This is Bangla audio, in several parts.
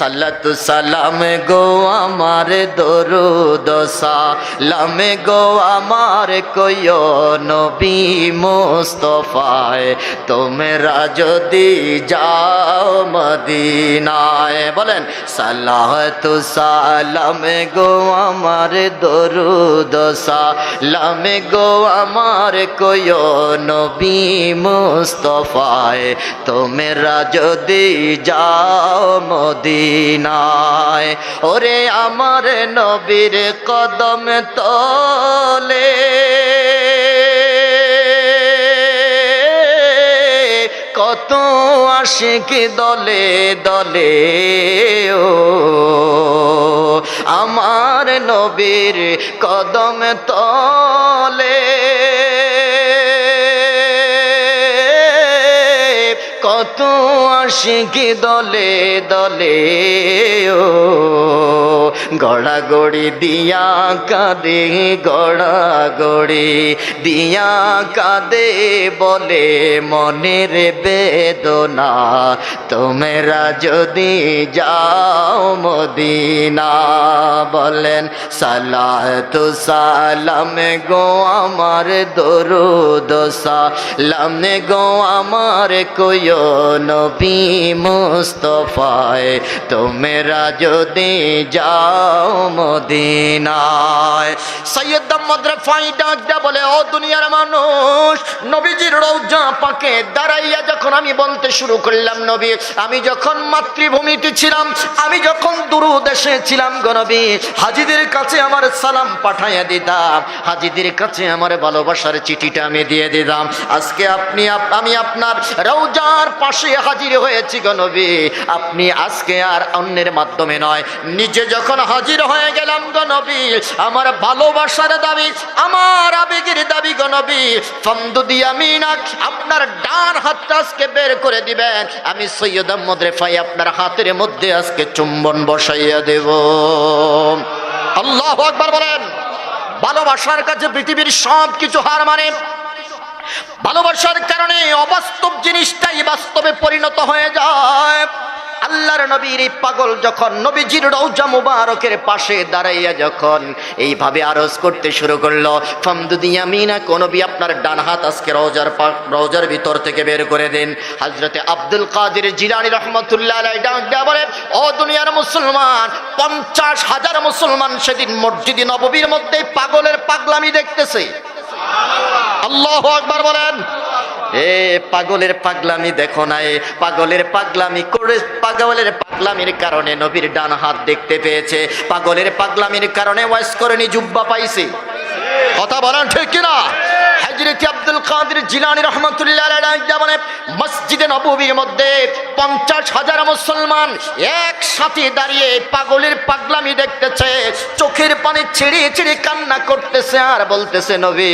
সাল্লাতু সালাম গো আমার দরুদ সালাম গো আমার কইও নবী মুস্তফায়। তোমরা যদি যাও মদিনায়, বলেন সালাহ সাল্লাতু সালাম গো আমার দরুদ সালাম গো আমার কইও নবী মুস্তফায়। তোমরা যদি যাও মদিনায় ওরে আমার নবীর কদম তলে। কত আশিক দলে দলে ও আমার নবীর কদম তলে। আশিক দলে দলে, ও। গড়াগড়ি দিয়া কাঁদে, গড়াগড়ি দিয়া কাঁদে বলে মনের বেদনা। তোমরা যদি যাও মদিনা বলেন, সালাতু সালাম গো আমার দরুদ সালাম গো আমার কইও নবী। মুস্তফায়, তোমরা যদি যাও মদিনায়। সৈয়দ আহমদ রফাই ডাক দেয়া বলে, ও দুনিয়ার মানুষ, নবীজির রৌজা পাকে দাঁড়াইয়া যখন আমি বলতে শুরু করলাম নবী, আমি যখন মাতৃভূমিতে ছিলাম, আমি যখন দূর দেশে ছিলাম গো নবী, হাজিদের কাছে আমার সালাম পাঠাইয়া দিতাম, হাজিদের কাছে আমার ভালোবাসার চিঠিটা আমি দিয়ে দিতাম। আজকে আপনি আমি আপনার রৌজার পাশে হাজির হয়েছি গো নবী, আপনি আজকে আর অন্যের মাধ্যমে নয়। নিজে যখন হাজির হয়ে গেলাম গো নবী, আমার ভালোবাসার দাবি, আমার আবেগের দাবি গো নবী ফন্দু দিয়া মিনাক আপনার ডান হাতটা আজকে বের করে দিবেন। আমি সৈয়দ আহমদ রেফাই আপনার হাতের মধ্যে আজকে চুম্বন বসাইয়া দেব। আল্লাহ আকবার বলেন, ভালোবাসার কাছে পৃথিবীর সব কিছু হার মানে ভালোবাসার কারণে অবাস্তব জিনিসটাই বাস্তবে পরিণত হয়ে যায়। আল্লাহর নবীর এই পাগল যখন নবীজির রৌজা মুবারকের পাশে দাঁড়াইয়া যখন এইভাবে আরজ করতে শুরু করল ফামদুদিয়া মিনা নবী আপনার ডান হাত আজকে রওজার পা- রওজার ভিতর থেকে বের করে দেন। হজরতে আব্দুল কাদের জিরানি রহমতুল্লাহ বলে, ও দুনিয়ার মুসলমান, পঞ্চাশ হাজার মুসলমান সেদিন মসজিদ নববীর মধ্যে পাগলের পাগলামি দেখতেছে। আল্লাহ আকবার বলেন। এ পাগলের পাগলামি দেখো না এ পাগলের পাগলামি করে, পাগলের পাগলামির কারণে নবীর ডান হাত দেখতে পেয়েছে। পাগলের পাগলামির কারণে ওয়াইস করেনি জুব্বা পাইছে। কথা বলেন ঠিক কিনা? হজরত আব্দুল কাদের জিলানি রহমতুল্লাহ মসজিদে নববীর মধ্যে পঞ্চাশ হাজার মুসলমান একসাথে দাঁড়িয়ে পাগলের পাগলামি দেখতেছে, চোখের পানি ছিঁড়ে ছিঁড়ে কান্না করতেছে আর বলতেছে, নবী,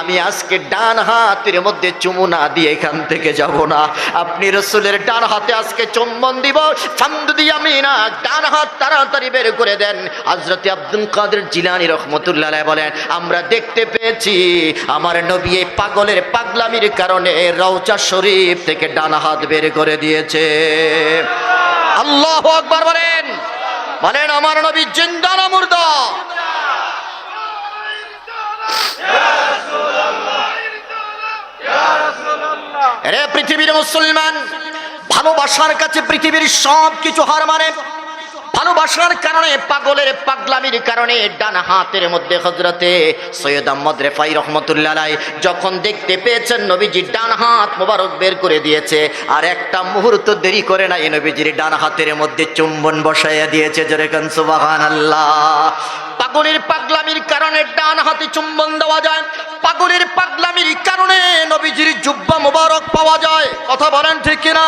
আমি আজকে ডান হাতের মধ্যে চুমু না দিয়ে এখান থেকে যাব না। আপনি রসুলের ডান হাতে আজকে চুম্বন দিব ফান্দুদি আমি না, ডান হাত তাড়াতাড়ি বের করে দেন। হজরত আব্দুল কাদের জিলানি রহমতুল্লাহ বলেন, আমরা দেখতে পেয়েছি, আমার নবী এই পাগলের পাগলামির কারণে রওজা শরীফ থেকে ডান হাত বের করে দিয়েছে। আল্লাহ আকবার বলেন। বলেন, আমার নবী জিন্দা না মুর্দা? রে পৃথিবীর মুসলমান ভালোবাসার কাছে পৃথিবীর সব কিছু হার মানে ভালোবাসার কারণে, পাগলের পাগলামির কারণে ডান হাতের মধ্যে হজরতে সৈয়দ আহমদ রেফাই রহমতুল্লাহ যখন দেখতে পেয়েছেন নবীজির ডান হাত মোবারক বের করে দিয়েছে, আর একটা মুহূর্ত দেরি করে নাই নবীজির ডান হাতের মধ্যে চুম্বন বসাইয়া দিয়েছে, জোরে কান সুবাহান আল্লাহ পাগলের পাগলামির কারণে ডান হাতে চুম্বন দেওয়া যায়, পাগলের পাগলামির কারণে নবীজির জুব্বা মোবারক পাওয়া যায়। কথা বলেন ঠিক কিনা?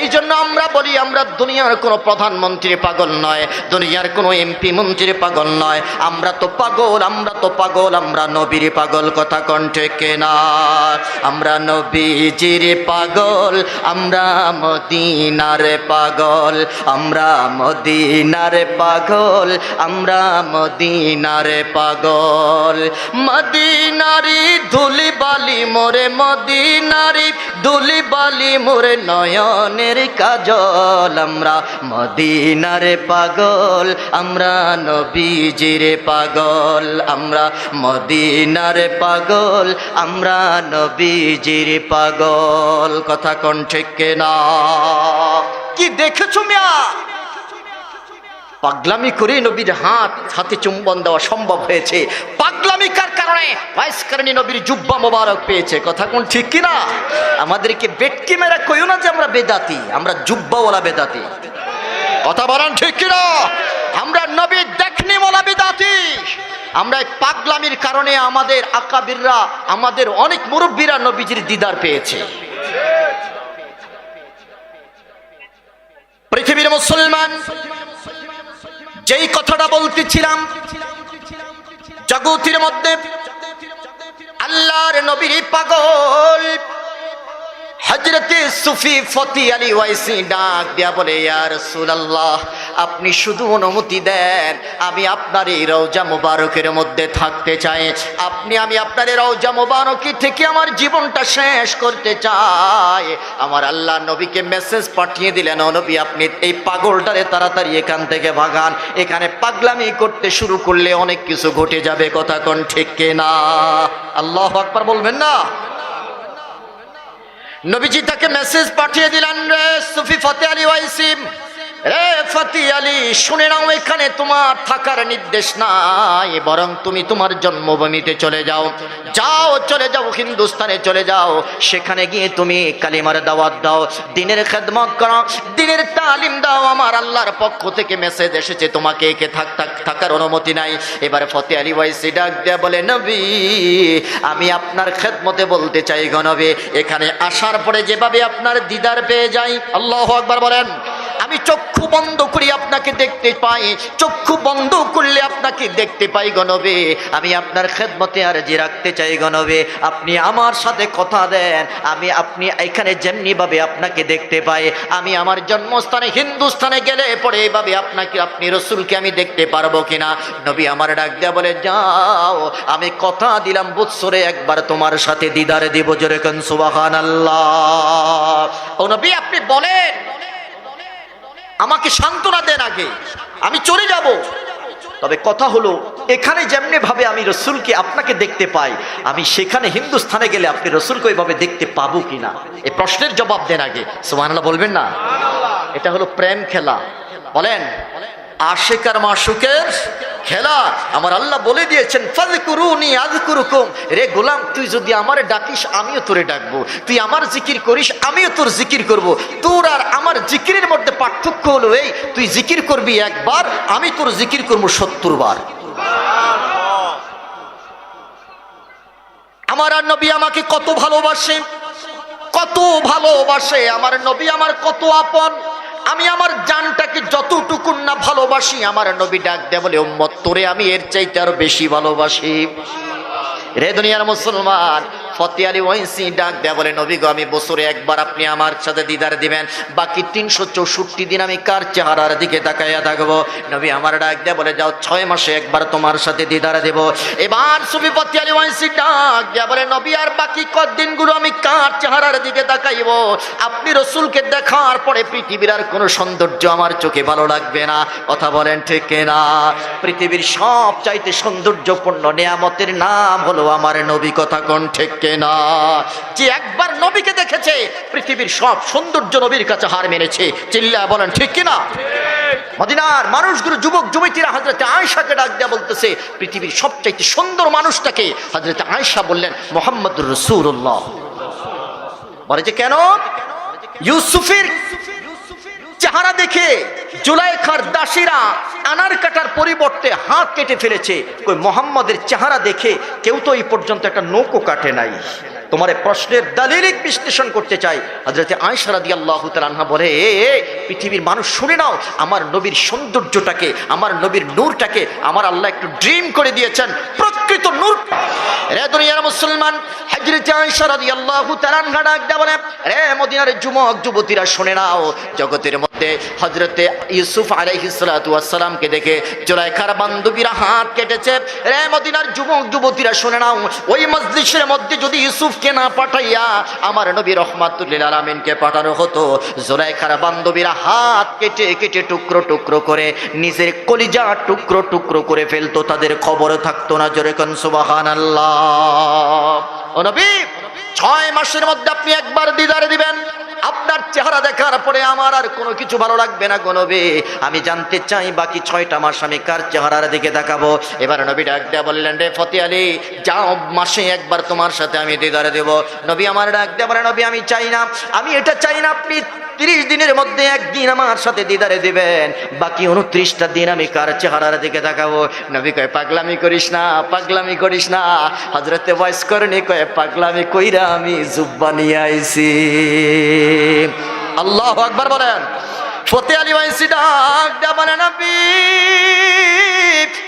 এই জন্য আমরা বলি, আমরা দুনিয়ার কোনো প্রধানমন্ত্রী পাগল নয়, দুনিয়ার কোনো এমপি মন্ত্রী পাগল নয়। আমরা তো পাগল, আমরা তো পাগল, আমরা নবীর পাগল, কথা কণ্ঠে কেনা? আমরা নবীজির পাগল, আমরা মদিনার পাগল, আমরা মদিনার পাগল, আমরা মদিনার পাগল। মদিনার নারী ধুলি বালি মোরে মদিনারি ধুলি বালি মোরে নয়নের কাজল। আমরা মদিনারে পাগল, আমরা নবীজিরে পাগল। আমরা মদিনারে পাগল, আমরা নবীজির পাগল। কথা কোন ঠিক না কি দেখেছ মিয়া? পাগলামি করে নবীর হাত, হাতে চুম্বন দেওয়া সম্ভব হয়েছে। পাগলামি কার কারণে ভাইসকারণী নবীর জুব্বা মোবারক পেয়েছে। কথা কোন ঠিক কিনা আমাদেরকে বেটকি মেরা কইও না যে আমরা বেদাতি, আমরা জুব্বাওয়ালা বেদাতি। কথা বলেন ঠিক কিনা আমরা নবীর দেখনি মোলা বেদাতি। আমরা পাগলামির কারণে আমাদের আকাবিররা, আমাদের অনেক মুরব্বীরা নবীজির দিদার পেয়েছে। পৃথিবীর মুসলমান যেই কথাটা বলতেছিলাম জগতির মধ্যে আল্লাহর নবীর পাগল হজরতে সুফি ফতি আলী ওয়াইসি ডাক দিয়া বলে ইয়ার সুলাল্লাহ আপনি শুধু অনুমতি দেন, আমি আপনার এই রওজা মুবারকের মধ্যে থাকতে চাই। আপনি, আমি আপনার এই রওজা মুবারকি থেকে আমার জীবনটা শেষ করতে চাই। আমার আল্লাহ নবীকে মেসেজ পাঠিয়ে দিলেন নবী, আপনি এই পাগলটারে তাড়াতাড়ি এখান থেকে ভাগান। এখানে পাগলামি করতে শুরু করলে অনেক কিছু ঘটে যাবে। কথা কোন ঠিক না আল্লাহ আকবার বলবেন না? নবীজি তাকে মেসেজ পাঠিয়ে দিলেন রে সুফি ফতে আলী ওয়াইসিম। রে ফতি আলী, শুনে নাও, এখানে তোমার থাকার নির্দেশ নাই, বরং তুমি তোমার জন্মভূমিতে চলে যাও। যাও, চলে যাও হিন্দুস্তানে চলে যাও। সেখানে গিয়ে তুমি কালিমার দাওয়াত দাও, দিনের খেদমত করো, দিনের তালিম দাও। আমার আল্লাহর পক্ষ থেকে মেসেজ এসেছে তোমাকে, একে থাক থাক, থাকার অনুমতি নাই। এবারে ফতে আলী ওয়াইসি ডাক দেয়া বলে, নবী, আমি আপনার খেদমতে বলতে চাই গণবে এখানে আসার পরে যেভাবে আপনার দিদার পেয়ে যাই, আল্লাহ আকবার বলেন। আমি চক্ষু বন্ধ করি আপনাকে দেখতে পাই। চক্ষু বন্ধ করলে আপনাকে দেখতে পাই গণবে আমি আপনার খেদমতে আর যে রাখতে চাই গণবে আপনি আমার সাথে কথা দেন। আমি, আপনি এখানে যেমনিভাবে আপনাকে দেখতে পাই। আমি আমার জন্মস্থানে হিন্দুস্থানে গেলে পরে এইভাবে আপনাকে, আপনি রসুলকে আমি দেখতে পারব কিনা? নবী আমার ডাক দেয়া বলে, যাও, আমি কথা দিলাম বৎসরে একবার তোমার সাথে দিদারে দিব জোরে কেন সুবাহান আল্লাহ ও নবী, আপনি বলেন আমাকে সান্ত্বনা দেন আগে। আমি চলে যাব। তবে কথা হলো, এখানে যেমনি ভাবে আমি রসুলকে আপনাকে দেখতে পাই, আমি সেখানে হিন্দুস্থানে গেলে আপনি রসুলকে ওইভাবে দেখতে পাবো কিনা? এই প্রশ্নের জবাব দেন আগে। সোমানাল্লাহ বলবেন না? এটা হলো প্রেম খেলা। বলেন আশেকার মাসুকের খেলা। আমার আল্লাহ বলে দিয়েছেন ফল কুরুনি আজ কুরুকুম রে গোলাম, তুই যদি আমারে ডাকিস, আমিও তোরে ডাকবো। তুই আমার জিকির করিস, আমিও তোর জিকির করব। তোর আর আমার জিকিরের মধ্যে পার্থক্য হলো এই, তুই জিকির করবি একবার, আমি তোর জিকির করব সত্তর বার আমার আর নবী আমাকে কত ভালোবাসে কত ভালোবাসে। আমার নবী আমার কত আপন। আমি আমার জানটাকে যতটুকুন না ভালোবাসি, আমার নবী ডাক দেয় বলে, উম্মত, তোরে আমি এর চাইতে আরও বেশি ভালোবাসি। রে দুনিয়ার মুসলমান ফতে আলী ওয়াইসি ডাক দেয়া বলে, নবী গো, আমি বছরে একবার আপনি আমার সাথে দিদার দিবেন। বাকি তিনশো চৌষট্টি দিন আমি কার চেহারার দিকে তাকাইয়া থাকব? নবী আমার ডাক দেয়া বলে, যাও ছয় মাসে একবার তোমার সাথে দিদার দেব। এবার সুবি ফতে আলী ওয়াইসি ডাক দেয়া বলে, নবী, আর বাকি কদিনগুলো আমি কার চেহারার দিকে তাকাইব? আপনি রসুলকে দেখার পরে পৃথিবীর আর কোনো সৌন্দর্য আমার চোখে ভালো লাগবে না। কথা বলেন ঠিক না পৃথিবীর সব চাইতে সৌন্দর্যপূর্ণ নেয়ামতের নাম হলো আমার নবী। কথা কোন ঠিক না। যে একবার নবীকে দেখেছে, পৃথিবীর সব সৌন্দর্য নবীর কাছে হার মেনেছে। চিল্লা বলেন, ঠিক কিনা? মদিনার মানুষগুলো, যুবক যুবতীরা হাজরতে আয়সাকে ডাক দেওয়া বলতেছে, পৃথিবীর সবচাইতে সুন্দর মানুষটাকে হাজরতে আয়সা বললেন, মোহাম্মদুর রসুল্লাহ বলে যে কেন? ইউসুফের চেহারা দেখে জুলাইখার দাসীরা আনার কাটার পরিবর্তে হাত কেটে ফেলেছে। ওই মোহাম্মদের চেহারা দেখে কেউ তো এই পর্যন্ত একটা নৌকো কাটে নাই। তোমার প্রশ্নের দালিলিক বিশ্লেষণ করতে চাই। হজরতে আয়সা রাদি আল্লাহ তালাহা বলে পৃথিবীর মানুষ শুনে নাও, আমার নবীর সৌন্দর্যটাকে, আমার নবীর নূরটাকে, আমার আল্লাহ একটু ড্রিম করে দিয়েছেন, প্রকৃত নূর। রে দুনিয়ার মুসলমান হজরতে আয়সা রাদি আল্লাহ তালাহা ডাক বলে, রে মদিনার যুবক, যুবতীরা শুনে নাও, জগতের মধ্যে হজরতে ইউসুফ আলাইহিসালামকে দেখে জোলাইখার বান্ধবীরা হাত কেটেছে। রে মদিনার যুবক, যুবতীরা শুনে নাও, ওই মসজিদের মধ্যে যদি ইউসুফকে না পাঠাইয়া আমার নবী রহমাতুল্লিল আলমিনকে পাঠানো হতো। জোলাইখার বান্ধবীরা হাত কেটে কেটে টুকরো টুকরো করে নিজের কলিজা টুকরো টুকরো করে ফেলতো। তাদের খবর থাকতো না, জোরে সুবাহান আল্লাহ ছয় মাসের মধ্যে আপনি একবার দিদারে দিবেন। আপনার চেহারা দেখার পরে আমার আর কোনো কিছু ভালো লাগবে না গনবে আমি জানতে চাই বাকি ছয়টা মাস আমি কার চেহারার দিকে দেখাবো। এবার নবী ডাক দেয়া বললেন, রে ফতে আলী, যাও মাসে একবার তোমার সাথে আমি দিদারে দেব। নবী আমার ডাক দেয়া বলে, নবী, আমি চাই না। আমি এটা চাই না, আপনি তিরিশ দিনের মধ্যে একদিন আমার সাথে দিদারে দিবেন। বাকি উনত্রিশটা দিন আমি কার চেহারার দিকে দেখাবো নবী কয়, পাগলামি করিস না, পাগলামি করিস না। হজরতে বয়স করেনি, কয়, পাগলামি কইরা আমি জুব্বা নিয়ে আইছি। আল্লাহ আকবার বলেন। ফতে আলী ওয়াইসি ডাক বলে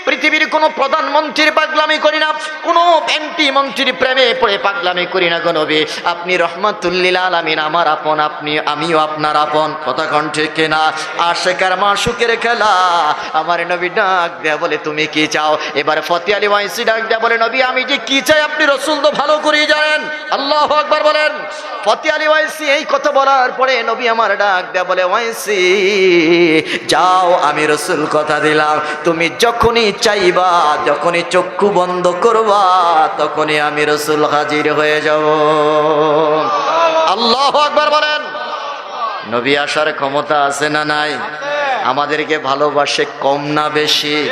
পৃথিবীর কোনো প্রধানমন্ত্রীর পাগলামি করি না। কোনো এমপি মন্ত্রীর প্রেমে পড়ে পাগলামি করি না গো নবী। আপনি রহমাতুল্লিল আলামিন, আমার আপন, আপনি, আমিও আপনার আপন। কথা কণ্ঠে কেনা? আশেকার মাসুকের খেলা, আমার নবী ডাক দেয়া বলে তুমি কি চাও? এবার ফতে আলী ওয়াইসি ডাক দেয়া বলে, নবী, আমি যে কি চাই আপনি রসুল তো ভালো করেই জানেন। আল্লাহ আকবার বলেন। ফতে আলী ওয়াইসি এই কথা বলার পরে নবী আমার ডাক দেয়া বলে, ওয়াইসি, যাও, আমি রসুল কথা দিলাম। তুমি যখনই চাইবা, যখনই চক্ষু বন্ধ করবা তখনই আমি রসুল হাজির হয়ে যাব। আল্লাহ একবার বলেন। নবী আসার ক্ষমতা আছে না নাই? আমাদেরকে ভালোবাসে কম না বেশি?